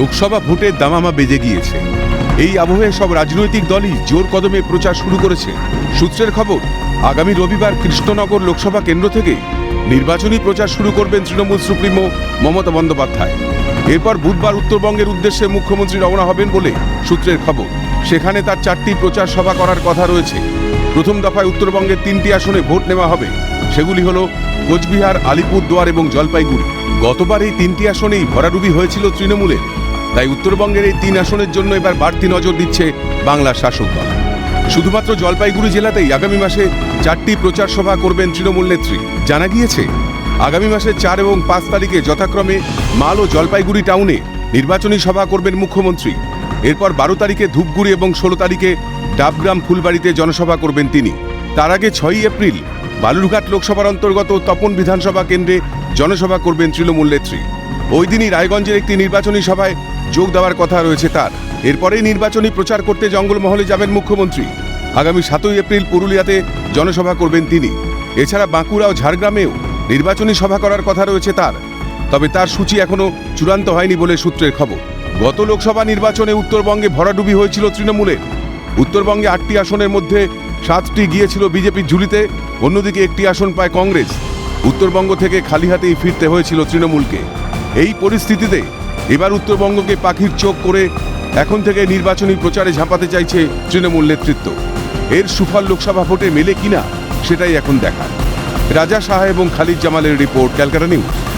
লোকসভা ভোটের দামামা বেজে গিয়েছে। এই আবহে সব রাজনৈতিক দলই জোর কদমে প্রচার শুরু করেছে। সূত্রের খবর, আগামী রবিবার কৃষ্ণনগর লোকসভা কেন্দ্র থেকে নির্বাচনী প্রচার শুরু করবেন তৃণমূল সুপ্রিমো মমতা বন্দ্যোপাধ্যায়। এরপর বুধবার উত্তরবঙ্গের উদ্দেশ্যে মুখ্যমন্ত্রী রওনা হবেন বলে সূত্রের খবর। সেখানে তার চারটি প্রচার সভা করার কথা রয়েছে। প্রথম দফায় উত্তরবঙ্গের তিনটি আসনে ভোট নেওয়া হবে। সেগুলি হল কোচবিহার, আলিপুরদুয়ার এবং জলপাইগুড়ি। গতবার এই তিনটি আসনেই ভরাডুবি হয়েছিল তৃণমূলের। তাই উত্তরবঙ্গের এই তিন আসনের জন্য এবার বাড়তি নজর দিচ্ছে বাংলার শাসক দল। শুধুমাত্র জলপাইগুড়ি জেলাতেই আগামী মাসে চারটি প্রচার সভা করবেন তৃণমূল নেত্রী। জানা গিয়েছে, আগামী মাসের চার এবং পাঁচ তারিখে যথাক্রমে মাল ও জলপাইগুড়ি টাউনে নির্বাচনী সভা করবেন মুখ্যমন্ত্রী। এরপর বারো তারিখে ধূপগুড়ি এবং ষোলো তারিখে ডাবগ্রাম ফুলবাড়িতে জনসভা করবেন তিনি। তার আগে ছয়ই এপ্রিল বালুরঘাট লোকসভার অন্তর্গত তপন বিধানসভা কেন্দ্রে জনসভা করবেন তৃণমূল নেত্রী। ওই দিনই রায়গঞ্জের একটি নির্বাচনী সভায় যোগ দেওয়ার কথা রয়েছে তার। এরপরেই নির্বাচনী প্রচার করতে জঙ্গলমহলে যাবেন মুখ্যমন্ত্রী। আগামী সাতই এপ্রিল পুরুলিয়াতে জনসভা করবেন তিনি। এছাড়া বাঁকুড়া ও ঝাড়গ্রামেও নির্বাচনী সভা করার কথা রয়েছে তার। তবে তার সূচি এখনও চূড়ান্ত হয়নি বলে সূত্রের খবর। গত লোকসভা নির্বাচনে উত্তরবঙ্গে ভরাডুবি হয়েছিল তৃণমূলের। উত্তরবঙ্গে আটটি আসনের মধ্যে সাতটি গিয়েছিল বিজেপির ঝুলিতে, অন্যদিকে একটি আসন পায় কংগ্রেস। উত্তরবঙ্গ থেকে খালি হাতেই ফিরতে হয়েছিল তৃণমূলকে। এই পরিস্থিতিতে এবার উত্তরবঙ্গকে পাখির চোখ করে এখন থেকে নির্বাচনী প্রচারে ঝাঁপাতে চাইছে তৃণমূল নেতৃত্ব। এর সুফল লোকসভা ভোটে মেলে কিনা সেটাই এখন দেখা রাজা সাহা এবং খালিদ জামালের রিপোর্ট, ক্যালকাটা নিউজ।